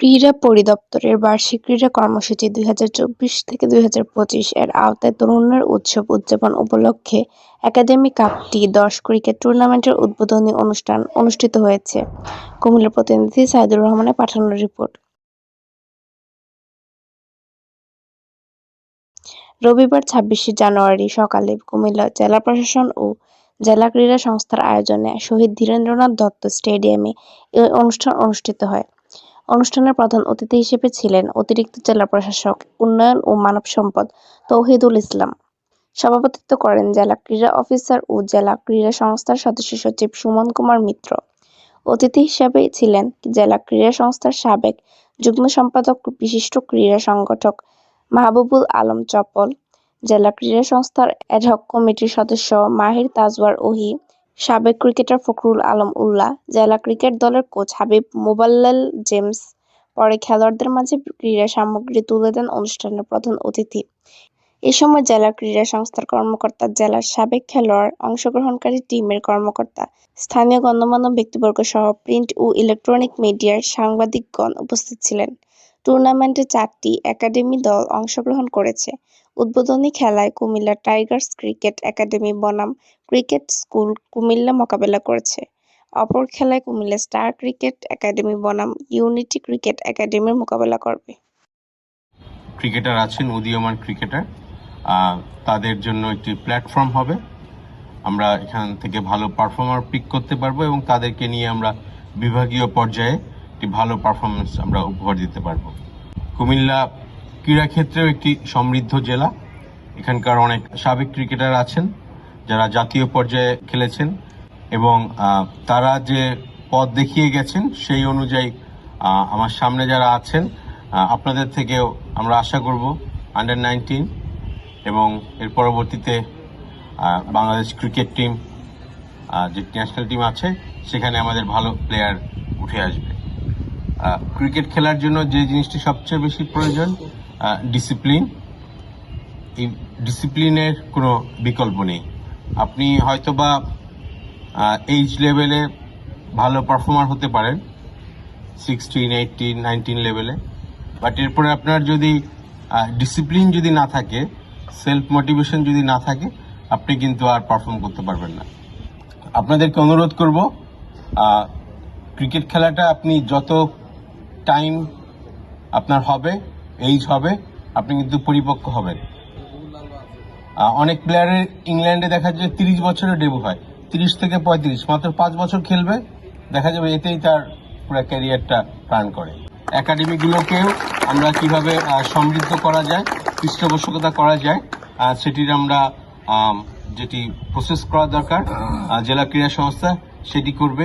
ক্রীড়া পরিদপ্তরের বার্ষিক ক্রীড়া কর্মসূচি দুই হাজার চব্বিশ থেকে দুই হাজার পঁচিশ এর আওতায় তরুণের উৎসব উদযাপন উপলক্ষে একাডেমি কাপ টি দশ ক্রিকেট টুর্নামেন্টের উদ্বোধনী অনুষ্ঠান অনুষ্ঠিত হয়েছে। কুমিল্লা প্রতিনিধি সাইদুর রহমানের পাঠানো রিপোর্ট। রবিবার ছাব্বিশে জানুয়ারি সকালে কুমিল্লা জেলা প্রশাসন ও জেলা ক্রীড়া সংস্থার আয়োজনে শহীদ ধীরেন্দ্রনাথ দত্ত স্টেডিয়ামে এই অনুষ্ঠান অনুষ্ঠিত হয়। অনুষ্ঠানের প্রধান অতিথি হিসেবে ছিলেন অতিরিক্ত জেলা প্রশাসক, উন্নয়ন ও মানব সম্পদ তৌহিদুল ইসলাম। সভাপতিত্ব করেন জেলা ক্রীড়া অফিসার ও জেলা ক্রীড়া সংস্থার সদস্য সচিব সুমন কুমার মিত্র। অতিথি হিসেবে ছিলেন জেলা ক্রীড়া সংস্থার সাবেক যুগ্ম সম্পাদক, বিশিষ্ট ক্রীড়া সংগঠক মাহবুবুল আলম চপল জেলা ক্রীড়া সংস্থার অ্যাডহক কমিটির সদস্য মাহির তাজওয়ার ওহি সাবেক ক্রিকেটার ফখরুল আলম উল্লাহ, জেলা ক্রিকেট দলের কোচ হাবিব মোবাল্লেল জেমস, পরে খেলোয়াড়দের মাঝে ক্রীড়া সামগ্রী তুলে দেন অনুষ্ঠানের প্রধান অতিথি। এ সময় জেলা ক্রীড়া সংস্থার কর্মকর্তা জেলার সাবেক খেলোয়াড়, অংশগ্রহণকারী টিমের কর্মকর্তা, স্থানীয় গণ্যমান্য ব্যক্তিবর্গ সহ প্রিন্ট ও ইলেকট্রনিক মিডিয়ার সাংবাদিকগণ উপস্থিত ছিলেন। টুর্নামেন্টে চারটি একাডেমি দল অংশগ্রহণ করেছে। উদ্বোধনী খেলায় কুমিল্লা টাইগার্স ক্রিকেট একাডেমি বনাম ক্রিকেট স্কুল কুমিল্লা মোকাবেলা করেছে। অপর খেলায় কুমিল্লা স্টার ক্রিকেট একাডেমি বনাম ইউনিটি ক্রিকেট একাডেমির মোকাবেলা করবে। ক্রিকেটার আছেন উদীয়মান ক্রিকেটার। তাদের জন্য একটি প্ল্যাটফর্ম হবে। আমরা এখান থেকে ভালো পারফর্মার পিক করতে পারব এবং তাদেরকে নিয়ে আমরা বিভাগীয় পর্যায়ে একটি ভালো পারফরমেন্স আমরা উপহার দিতে পারব। কুমিল্লা ক্রীড়াক্ষেত্রেও একটি সমৃদ্ধ জেলা। এখানকার অনেক সাবেক ক্রিকেটার আছেন, যারা জাতীয় পর্যায়ে খেলেছেন এবং তারা যে পথ দেখিয়ে গেছেন সেই অনুযায়ী আমার সামনে যারা আছেন আপনাদের থেকেও আমরা আশা করব আন্ডার নাইনটিন এবং এর পরবর্তীতে বাংলাদেশ ক্রিকেট টিম যে ন্যাশনাল টিম আছে, সেখানে আমাদের ভালো প্লেয়ার উঠে আসবে। ক্রিকেট খেলার জন্য যে জিনিসটি সবচেয়ে বেশি প্রয়োজন ডিসিপ্লিন এই ডিসিপ্লিনের কোনো বিকল্প নেই। আপনি হয়তোবা এইচ লেভেলে ভালো পারফর্মার হতে পারেন সিক্সটিন এইটিন নাইনটিন লেভেলে বাট এরপরে আপনার যদি ডিসিপ্লিন যদি না থাকে সেলফ মোটিভেশন যদি না থাকে, আপনি কিন্তু আর পারফর্ম করতে পারবেন না। আপনাদেরকে অনুরোধ করব ক্রিকেট খেলাটা আপনি যত টাইম আপনার হবে এইজ হবে, আপনি কিন্তু পরিপক্ক হবেন। অনেক প্লেয়ারের ইংল্যান্ডে দেখা যায় তিরিশ বছরের ডেবু হয়। তিরিশ থেকে পঁয়ত্রিশ, মাত্র পাঁচ বছর খেলবে। দেখা যাবে এতেই তার পুরো ক্যারিয়ারটা প্ল্যান করে। একাডেমিগুলোকেও আমরা কীভাবে সমৃদ্ধ করা যায়, পৃষ্ঠপোষকতা করা যায় সেটির আমরা যেটি প্রসেস করা দরকার জেলা ক্রীড়া সংস্থা সেটি করবে।